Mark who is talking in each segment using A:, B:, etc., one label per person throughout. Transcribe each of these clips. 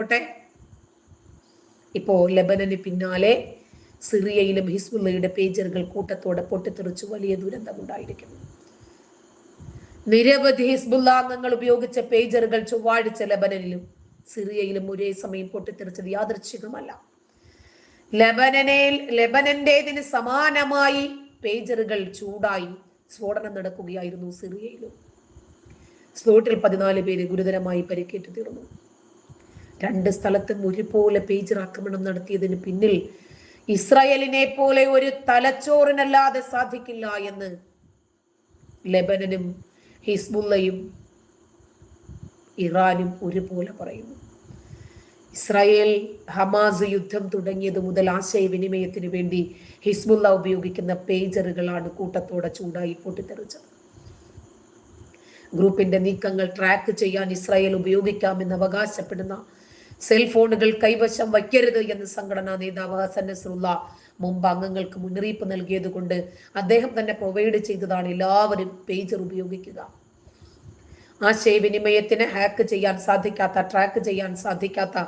A: ആയിക്കോട്ടെ. ഇപ്പോ ലബനന് പിന്നാലെ സിറിയയിലും ഹിസ്ബുള്ളയുടെ പേജറുകൾ കൂട്ടത്തോടെ പൊട്ടിത്തെറിച്ചു വലിയ ദുരന്തമുണ്ടായിരിക്കുന്നു. നിരവധി ഹിസ്ബുള്ള അംഗങ്ങൾ ഉപയോഗിച്ച പേജറുകൾ ചൊവ്വാഴ്ച ലബനനിലും സിറിയയിലും ഒരേ സമയം പൊട്ടിത്തെറിച്ചത് യാദൃച്ഛികമല്ല. ലബനനിൽ ലബനന്റേതിന് സമാനമായി പേജറുകൾ ചൂടായി സ്ഫോടനം നടക്കുകയായിരുന്നു സിറിയയിലും. സ്ഫോട്ടിൽ പതിനാല് പേര് ഗുരുതരമായി പരിക്കേറ്റ് തീർന്നു. രണ്ട് സ്ഥലത്തും ഒരുപോലെ പേജർ ആക്രമണം നടത്തിയതിന് പിന്നിൽ ഇസ്രായേലിനെ പോലെ ഒരു തലച്ചോറിനല്ലാതെ സാധിക്കില്ല എന്ന് ലെബനനും ഹിസ്ബുള്ളയും ഇറാനും ഒരുപോലെ പറയുന്നു. ഇസ്രായേൽ ഹമാസ് യുദ്ധം തുടങ്ങിയത് മുതൽ ആശയവിനിമയത്തിന് വേണ്ടി ഹിസ്ബുള്ള ഉപയോഗിക്കുന്ന പേജറുകളാണ് കൂട്ടത്തോടെ ചൂടായി പൊട്ടിത്തെറിച്ചത്. ഗ്രൂപ്പിന്റെ നീക്കങ്ങൾ ട്രാക്ക് ചെയ്യാൻ ഇസ്രായേൽ ഉപയോഗിക്കാമെന്ന് അവകാശപ്പെടുന്ന സെൽഫോണുകൾ കൈവശം വയ്ക്കരുത് എന്ന് സംഘടനാ നേതാവ് ഹസൻ നസറുല്ല മുമ്പ് അംഗങ്ങൾക്ക് മുന്നറിയിപ്പ് നൽകിയത് കൊണ്ട് അദ്ദേഹം തന്നെ പ്രൊവൈഡ് ചെയ്തതാണ് എല്ലാവരും പേജർ ഉപയോഗിക്കുക. ആശയവിനിമയത്തിന് ഹാക്ക് ചെയ്യാൻ സാധിക്കാത്ത ട്രാക്ക് ചെയ്യാൻ സാധിക്കാത്ത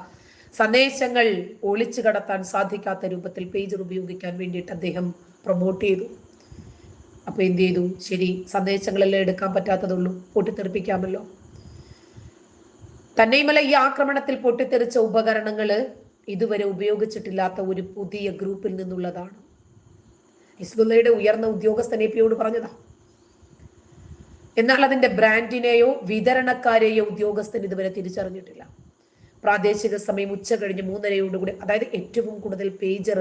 A: സന്ദേശങ്ങൾ ഒളിച്ചു കടത്താൻ സാധിക്കാത്ത രൂപത്തിൽ പേജർ ഉപയോഗിക്കാൻ വേണ്ടിയിട്ട് അദ്ദേഹം പ്രൊമോട്ട് ചെയ്തു. അപ്പൊ എന്ത് ചെയ്തു? ശരി സന്ദേശങ്ങളെല്ലാം എടുക്കാൻ പറ്റാത്തതുള്ളൂ. പൊട്ടിത്തെറിപ്പിക്കാമല്ലോ. തന്നെയുമല്ല ഈ ആക്രമണത്തിൽ പൊട്ടിത്തെറിച്ച ഉപകരണങ്ങൾ ഇതുവരെ ഉപയോഗിച്ചിട്ടില്ലാത്ത ഒരു പുതിയ ഗ്രൂപ്പിൽ നിന്നുള്ളതാണ്. ഹിസ്ബുള്ളയുടെ ഉയർന്ന ഉദ്യോഗസ്ഥൻ എ പിയോട് പറഞ്ഞതാ. എന്നാൽ അതിന്റെ ബ്രാൻഡിനെയോ വിതരണക്കാരെയോ ഉദ്യോഗസ്ഥൻ ഇതുവരെ തിരിച്ചറിഞ്ഞിട്ടില്ല. പ്രാദേശിക സമയം ഉച്ച കഴിഞ്ഞ് മൂന്നരയോടുകൂടി അതായത് ഏറ്റവും കൂടുതൽ പേജർ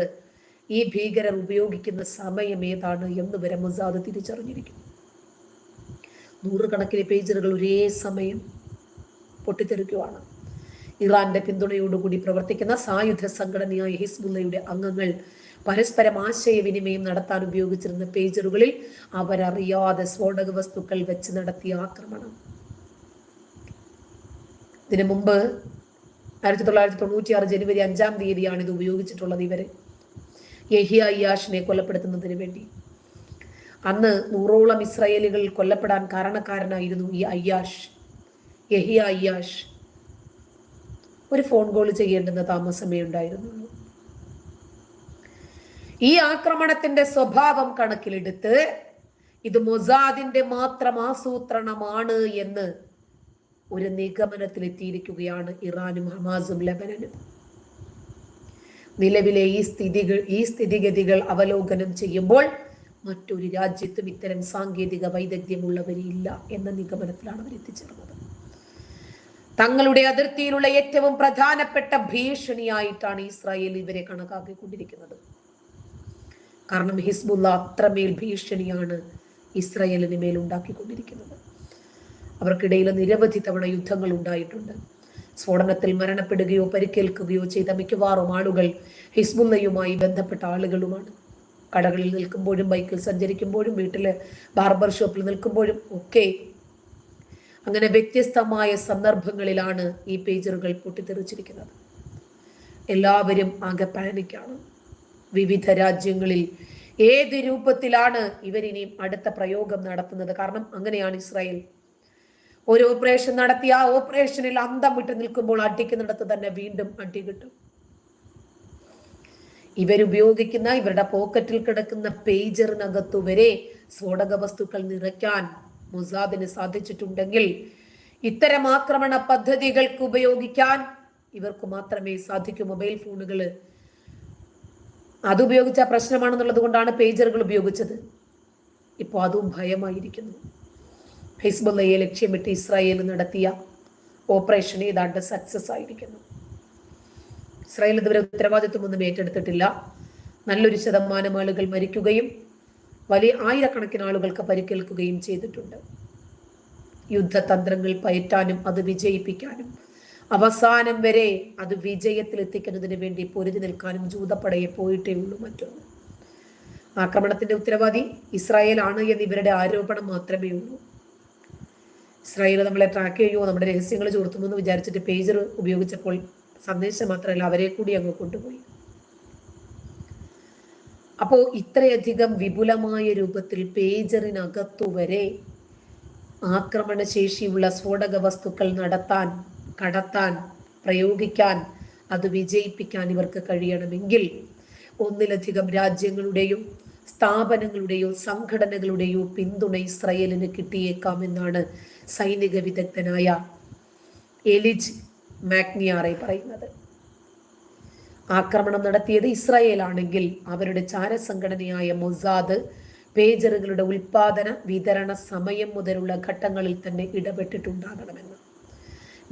A: ഈ ഭീകരർ ഉപയോഗിക്കുന്ന സമയം ഏതാണ് എന്ന് വരെ മുസാദ് തിരിച്ചറിഞ്ഞിരിക്കുന്നു. നൂറുകണക്കിന് പേജറുകൾ ഒരേ സമയം പൊട്ടിത്തെറിക്കുവാണ്. ഇറാന്റെ പിന്തുണയോടുകൂടി പ്രവർത്തിക്കുന്ന സായുധ സംഘടനയായ ഹിസ്ബുല്ലയുടെ അംഗങ്ങൾ പരസ്പരം ആശയവിനിമയം നടത്താൻ ഉപയോഗിച്ചിരുന്ന പേജറുകളിൽ അവരറിയാതെ സ്ഫോടക വസ്തുക്കൾ വെച്ച് നടത്തിയ ആക്രമണം. ഇതിനു മുമ്പ് ആയിരത്തി തൊള്ളായിരത്തി തൊണ്ണൂറ്റി ആറ് ജനുവരി അഞ്ചാം തീയതിയാണ് ഇത് ഉപയോഗിച്ചിട്ടുള്ളത് ഇവരെ. യഹിയ അയ്യാഷിനെ കൊലപ്പെടുത്തുന്നതിന് വേണ്ടി. അന്ന് നൂറോളം ഇസ്രായേലികൾ കൊല്ലപ്പെടാൻ കാരണക്കാരനായിരുന്നു ഈ അയ്യാഷ്. യഹിയ അയ്യാഷ് ഒരു ഫോൺ കോൾ ചെയ്യേണ്ടുന്ന താമസമേ ഉണ്ടായിരുന്നുള്ളൂ. ഈ ആക്രമണത്തിന്റെ സ്വഭാവം കണക്കിലെടുത്ത് ഇത് മൊസാദിന്റെ മാത്രം ആസൂത്രണമാണ് എന്ന് ഒരു നിഗമനത്തിലെത്തിയിരിക്കുകയാണ് ഇറാനും ഹമാസും ലബനനും. നിലവിലെ ഈ സ്ഥിതികൾ ഈ സ്ഥിതിഗതികൾ അവലോകനം ചെയ്യുമ്പോൾ മറ്റൊരു രാജ്യത്തും ഇത്തരം സാങ്കേതിക വൈദഗ്ധ്യമുള്ളവരില്ല എന്ന നിഗമനത്തിലാണ് അവർ എത്തിച്ചേർന്നത് തങ്ങളുടെ അതിർത്തിയിലുള്ള ഏറ്റവും പ്രധാനപ്പെട്ട ഭീഷണിയായിട്ടാണ് ഇസ്രായേൽ ഇവരെ കണക്കാക്കിക്കൊണ്ടിരിക്കുന്നത്. കാരണം ഹിസ്ബുല്ല അത്രമേൽ ഭീഷണിയാണ് ഇസ്രായേലിന് മേൽ ഉണ്ടാക്കിക്കൊണ്ടിരിക്കുന്നത്. അവർക്കിടയിൽ നിരവധി തവണ യുദ്ധങ്ങൾ ഉണ്ടായിട്ടുണ്ട്. സ്ഫോടനത്തിൽ മരണപ്പെടുകയോ പരിക്കേൽക്കുകയോ ചെയ്ത മിക്കവാറും ആളുകൾ ഹിസ്ബുല്ലയുമായി ബന്ധപ്പെട്ട ആളുകളുമാണ്. കടകളിൽ നിൽക്കുമ്പോഴും ബൈക്കിൽ സഞ്ചരിക്കുമ്പോഴും വീട്ടിൽ ബാർബർ ഷോപ്പിൽ നിൽക്കുമ്പോഴും ഒക്കെ അങ്ങനെ വ്യത്യസ്തമായ സന്ദർഭങ്ങളിലാണ് ഈ പേജറുകൾ പൊട്ടിത്തെറിച്ചിരിക്കുന്നത്. എല്ലാവരും ആകെ പാനിക്കാണ്. വിവിധ രാജ്യങ്ങളിൽ ഏത് രൂപത്തിലാണ് ഇവരിനിയും അടുത്ത പ്രയോഗം നടത്തുന്നത്? കാരണം അങ്ങനെയാണ് ഇസ്രായേൽ. ഒരു ഓപ്പറേഷൻ നടത്തി ആ ഓപ്പറേഷനിൽ അന്തം വിട്ട് നിൽക്കുമ്പോൾ അടിക്കുന്നിടത്ത് തന്നെ വീണ്ടും അടി കിട്ടും. ഇവരുപയോഗിക്കുന്ന ഇവരുടെ പോക്കറ്റിൽ കിടക്കുന്ന പേജറിനകത്തു വരെ സ്ഫോടക വസ്തുക്കൾ നിറയ്ക്കാൻ മുസാദിന് സാധിച്ചിട്ടുണ്ടെങ്കിൽ ഇത്തരം ആക്രമണ പദ്ധതികൾക്ക് ഉപയോഗിക്കാൻ ഇവർക്ക് മാത്രമേ സാധിക്കൂ. മൊബൈൽ ഫോണുകൾ അതുപയോഗിച്ച പ്രശ്നമാണെന്നുള്ളത് കൊണ്ടാണ് പേജറുകൾ ഉപയോഗിച്ചത്. ഇപ്പോൾ അതും ഭയമായിരിക്കുന്നു. ഹിസ്ബുള്ളയെ ലക്ഷ്യമിട്ട് ഇസ്രായേൽ നടത്തിയ ഓപ്പറേഷൻ ഏതാണ്ട് സക്സസ് ആയിരിക്കുന്നു. ഇസ്രായേൽ ഇതുവരെ ഉത്തരവാദിത്വമൊന്നും ഏറ്റെടുത്തിട്ടില്ല. നല്ലൊരു ശതമാനം ആളുകൾ മരിക്കുകയും വലിയ ആയിരക്കണക്കിന് ആളുകൾക്ക് പരിക്കേൽക്കുകയും ചെയ്തിട്ടുണ്ട്. യുദ്ധതന്ത്രങ്ങൾ പയറ്റാനും അത് വിജയിപ്പിക്കാനും അവസാനം വരെ അത് വിജയത്തിൽ എത്തിക്കുന്നതിന് വേണ്ടി പൊരുതി നിൽക്കാനും ജൂതപ്പടയെ പോയിട്ടേ ഉള്ളൂ മറ്റൊന്ന്. ആക്രമണത്തിന്റെ ഉത്തരവാദി ഇസ്രായേൽ ആണ് എന്ന് ഇവരുടെ ആരോപണം മാത്രമേ ഉള്ളൂ. ഇസ്രായേൽ നമ്മളെ ട്രാക്ക് ചെയ്യുമോ നമ്മുടെ രഹസ്യങ്ങൾ ചോർത്തുമെന്ന് വിചാരിച്ചിട്ട് പേജർ ഉപയോഗിച്ചപ്പോൾ സന്ദേശം മാത്രമല്ല അവരെ കൂടി അങ്ങ് കൊണ്ടുപോയി. അപ്പോൾ ഇത്രയധികം വിപുലമായ രൂപത്തിൽ പേജറിനകത്തു വരെ ആക്രമണശേഷിയുള്ള സ്ഫോടക വസ്തുക്കൾ നടത്താൻ കടത്താൻ പ്രയോഗിക്കാൻ അത് വിജയിപ്പിക്കാൻ ഇവർക്ക് കഴിയണമെങ്കിൽ ഒന്നിലധികം രാജ്യങ്ങളുടെയോ സ്ഥാപനങ്ങളുടെയോ സംഘടനകളുടെയോ പിന്തുണ ഇസ്രയേലിന് കിട്ടിയേക്കാമെന്നാണ് സൈനിക വിദഗ്ധനായ എലിജ് മാഗ്നിയാറെ പറയുന്നത്. ആക്രമണം നടത്തിയത് ഇസ്രായേൽ ആണെങ്കിൽ അവരുടെ ചാരസംഘടനയായ മൊസാദ് പേജറുകളുടെ ഉൽപാദന വിതരണ സമയം മുതലുള്ള ഘട്ടങ്ങളിൽ തന്നെ ഇടപെട്ടിട്ടുണ്ടാകണമെന്ന്.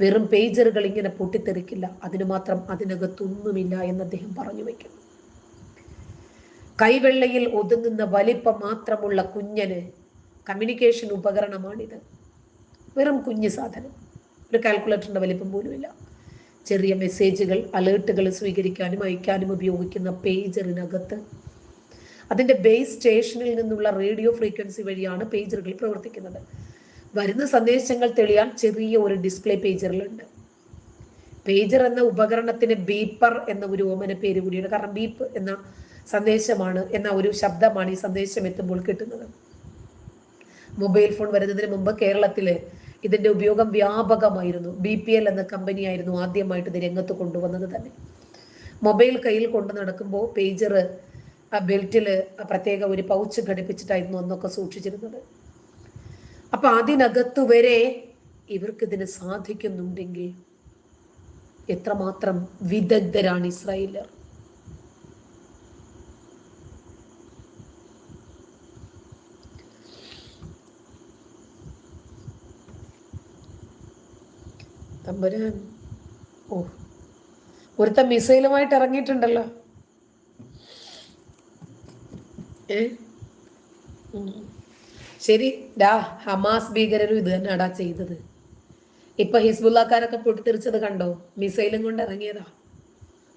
A: വെറും പേജറുകൾ ഇങ്ങനെ പൊട്ടിത്തെറിക്കില്ല. അതിനു മാത്രം അതിനകത്തൊന്നുമില്ല എന്ന് അദ്ദേഹം പറഞ്ഞു വയ്ക്കുന്നു കൈവെള്ളയിൽ ഒതുങ്ങുന്ന വലിപ്പം മാത്രമുള്ള കുഞ്ഞന് കമ്മ്യൂണിക്കേഷൻ ഉപകരണമാണിത്. വെറും കുഞ്ഞു സാധനം. ഒരു കാൽക്കുലേറ്ററിന്റെ വലിപ്പം പോലുമില്ല. ചെറിയ മെസ്സേജുകൾ അലേർട്ടുകൾ സ്വീകരിക്കാനും അയക്കാനും ഉപയോഗിക്കുന്ന പേജറിനകത്ത് അതിന്റെ ബേസ് സ്റ്റേഷനിൽ നിന്നുള്ള റേഡിയോ ഫ്രീക്വൻസി വഴിയാണ് പേജറുകൾ പ്രവർത്തിക്കുന്നത്. വരുന്ന സന്ദേശങ്ങൾ തെളിയാൻ ചെറിയ ഒരു ഡിസ്പ്ലേ പേജറിലുണ്ട് പേജർ എന്ന ഉപകരണത്തിന് ബീപ്പർ എന്ന ഒരു ഓമന പേര് കൂടിയുണ്ട് കാരണം ബീപ്പ് എന്ന സന്ദേശമാണ് എന്ന ഒരു ശബ്ദമാണ് ഈ സന്ദേശം എത്തുമ്പോൾ കിട്ടുന്നത്. മൊബൈൽ ഫോൺ വരുന്നതിന് മുമ്പ് കേരളത്തിൽ ഇതിന്റെ ഉപയോഗം വ്യാപകമായിരുന്നു. ബി പി എൽ എന്ന കമ്പനിയായിരുന്നു ആദ്യമായിട്ട് ഇത് രംഗത്ത് കൊണ്ടുവന്നത് തന്നെ. മൊബൈൽ കയ്യിൽ കൊണ്ടു നടക്കുമ്പോൾ പേജർ ബെൽറ്റിൽ പ്രത്യേക ഒരു പൗച്ച് ഘടിപ്പിച്ചിട്ടായിരുന്നു അന്നൊക്കെ സൂക്ഷിച്ചിരുന്നത്. അപ്പൊ അതിനകത്തു വരെ ഇവർക്കിതിന് സാധിക്കുന്നുണ്ടെങ്കിൽ എത്രമാത്രം വിദഗ്ധരാണ് ഇസ്രായേലർ. തമ്പുരാൻ. ഓ ഒരുത്ത മിസൈലുമായിട്ട് ഇറങ്ങിയിട്ടുണ്ടല്ലോ. ഏ? ശരി ഡാ ഹമാസ് ഭീകരരും ഇത് തന്നെയാടാ ചെയ്തത്. ഇപ്പൊ ഹിസ്ബുല്ലാക്കാരൊക്കെ പൊട്ടിത്തെറിച്ചത് കണ്ടോ? മിസൈലും കൊണ്ട് ഇറങ്ങിയതാ.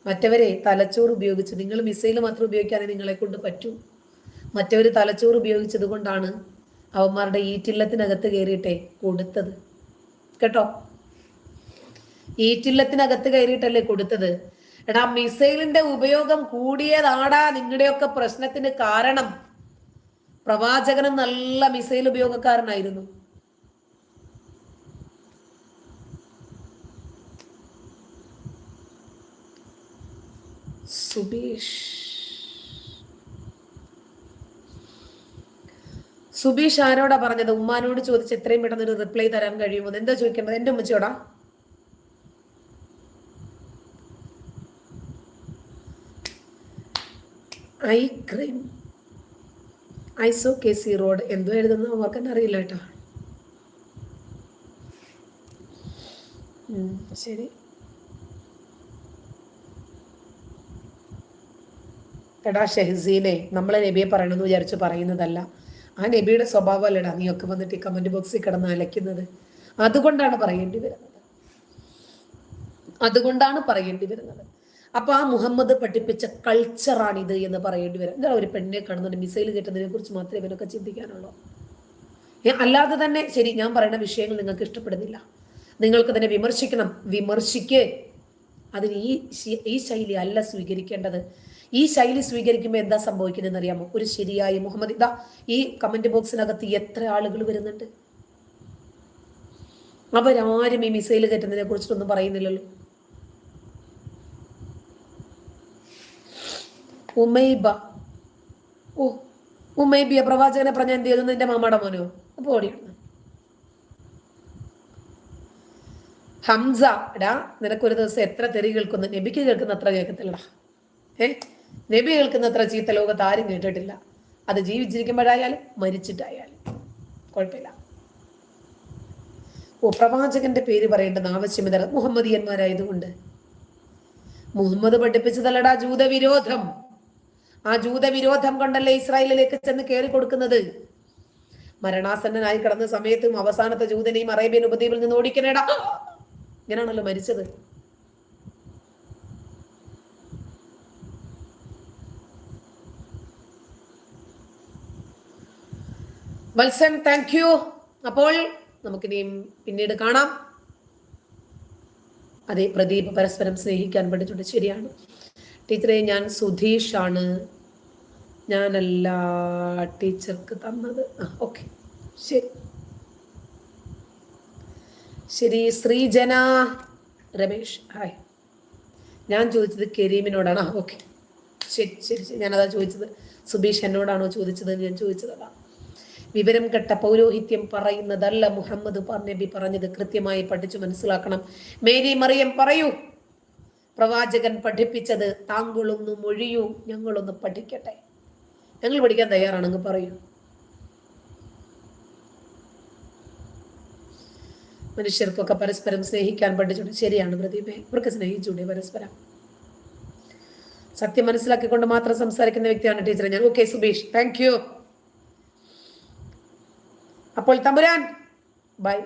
A: മറ്റവരെ തലച്ചോറ് ഉപയോഗിച്ച് നിങ്ങൾ മിസൈൽ മാത്രം ഉപയോഗിക്കാനേ നിങ്ങളെ കൊണ്ട് പറ്റൂ. മറ്റവർ തലച്ചോറ് ഉപയോഗിച്ചത് കൊണ്ടാണ് അവന്മാരുടെ ഈറ്റില്ലത്തിനകത്ത് കയറിയിട്ടെ കൊടുത്തത്. കേട്ടോ? ഈറ്റില്ലത്തിനകത്ത് കയറിയിട്ടല്ലേ കൊടുത്തത്? എടാ മിസൈലിന്റെ ഉപയോഗം കൂടിയതാടാ നിങ്ങളുടെയൊക്കെ പ്രശ്നത്തിന് കാരണം. പ്രവാചകനും നല്ല മിസൈൽ ഉപയോഗക്കാരനായിരുന്നു. സുബീഷ്. സുബീഷ് ആരോടാ പറഞ്ഞത്? ഉമ്മാനോട് ചോദിച്ച് എത്രയും പെട്ടെന്ന് ഒരു റിപ്ലൈ തരാൻ കഴിയുമോ? എന്താ ചോദിക്കേണ്ടത്? എന്റെ ഉമ്മച്ചോടാ ഐ ക്രൈം. ഐസോ കെ സി റോഡ്. എന്തോ എഴുതുന്ന അവർക്ക് തന്നെ അറിയില്ല കേട്ടോ. ശരി. എടാ ഷെഹസീനെ നമ്മളെ നബിയെ പറയണമെന്ന് വിചാരിച്ച് പറയുന്നതല്ല. ആ നബിയുടെ സ്വഭാവമല്ലടാ ഒക്കെ വന്നിട്ട് ഈ കമന്റ് ബോക്സിൽ കിടന്ന് അലയ്ക്കുന്നത്. അതുകൊണ്ടാണ് പറയേണ്ടി വരുന്നത്. അതുകൊണ്ടാണ് പറയേണ്ടി വരുന്നത്. അപ്പൊ ആ മുഹമ്മദ് പഠിപ്പിച്ച കൾച്ചറാണിത് എന്ന് പറയേണ്ടി വരും. എന്താ ഒരു പെണ്ണിനെ കാണുന്നുണ്ട് മിസൈൽ കിട്ടുന്നതിനെ കുറിച്ച് മാത്രമേ ഇവനൊക്കെ ചിന്തിക്കാനുള്ളൂ? അല്ലാതെ തന്നെ ശരി ഞാൻ പറയുന്ന വിഷയങ്ങൾ നിങ്ങൾക്ക് ഇഷ്ടപ്പെടുന്നില്ല. നിങ്ങൾക്ക് തന്നെ വിമർശിക്കണം. വിമർശിക്കേ. അതിന് ഈ ഈ ശൈലി അല്ല സ്വീകരിക്കേണ്ടത്. ഈ ശൈലി സ്വീകരിക്കുമ്പോൾ എന്താ സംഭവിക്കുന്നതെന്ന് അറിയാമോ? ഒരു ശരിയായ മുഹമ്മദ്. ഇതാ ഈ കമന്റ് ബോക്സിനകത്ത് എത്ര ആളുകൾ വരുന്നുണ്ട്? അവരാരും ഈ മിസൈൽ കയറ്റുന്നതിനെ കുറിച്ചിട്ടൊന്നും പറയുന്നില്ലല്ലോ. ഉമൈബ. ഓ ഉമൈബിയ പ്രവാചകനെ പറഞ്ഞ എന്ത് ചെയ്തു? നിന്റെ മാമാടെ മോനോ? അപ്പൊ ഓടിയാണ് ഹംസ എടാ നിനക്കൊരു ദിവസം എത്ര തെറി കേൾക്കുന്നു? നബിക്ക് കേൾക്കുന്ന അത്ര കേൾക്കത്തില്ലടാ. ഏ? നബി കേൾക്കുന്ന അത്ര ചീത്ത ലോകത്ത് ആരും കേട്ടിട്ടില്ല. അത് ജീവിച്ചിരിക്കുമ്പോഴായാലും മരിച്ചിട്ടായാലും. കുഴപ്പമില്ല. ഓ പ്രവാചകന്റെ പേര് പറയേണ്ടെന്ന് ആവശ്യമില്ല മുഹമ്മദിയന്മാരായതുകൊണ്ട്. മുഹമ്മദ് പഠിപ്പിച്ചതല്ലടാ ജൂതവിരോധം. ആ ജൂതവിരോധം കൊണ്ടല്ലേ ഇസ്രായേലിലേക്ക് ചെന്ന് കയറി കൊടുക്കുന്നത്? മരണാസന്നനായി കിടന്ന സമയത്തും അവസാനത്തെ ജൂതനെയും അറേബ്യൻ ഉപദ്വീപിൽ നിന്ന് ഓടിക്കണേടാ. ഇങ്ങനെയാണല്ലോ മരിച്ചത്. വത്സൻ താങ്ക് യു അപ്പോൾ നമുക്കിനിയും പിന്നീട് കാണാം. അതെ പ്രദീപ് പരസ്പരം സ്നേഹിക്കാൻ പഠിച്ചിട്ടുണ്ട് ശരിയാണ്. ടീച്ചറെ ഞാൻ സുധീഷാണ്. ഞാനല്ല ടീച്ചർക്ക് തന്നത്. ഓക്കെ. ശരി. ശരി ശ്രീജന. രമേഷ് ഹായ് ഞാൻ ചോദിച്ചത് കരീമിനോടാണ്. ഓക്കെ. ശരി ശരി ശരി. ഞാനതാ ചോദിച്ചത്. സുബീഷ് എന്നോടാണോ ചോദിച്ചത് ഞാൻ ചോദിച്ചതാ. വിവരം കെട്ട പൗരോഹിത്യം പറയുന്നതല്ല മുഹമ്മദ് നബി പറഞ്ഞത്. കൃത്യമായി പഠിച്ചു മനസ്സിലാക്കണം. മേരി മറിയം പറയൂ. പ്രവാചകൻ പഠിപ്പിച്ചത് താങ്കളൊന്ന് മൊഴിയൂ ഞങ്ങളൊന്ന് പഠിക്കട്ടെ. ഞങ്ങൾ പഠിക്കാൻ തയ്യാറാണെങ്കിൽ പറയൂ. മനുഷ്യർക്കൊക്കെ പരസ്പരം സ്നേഹിക്കാൻ പഠിച്ചിട്ടുണ്ട് ശരിയാണ് പ്രദീപേ ഇവർക്ക് സ്നേഹിച്ചൂടെ പരസ്പരം. സത്യം മനസ്സിലാക്കിക്കൊണ്ട് മാത്രം സംസാരിക്കുന്ന വ്യക്തിയാണ് ടീച്ചർ ഞാൻ ഓക്കെ സുബീഷ്. താങ്ക് യു അപ്പോൾ തമ്പുരാൻ ബൈ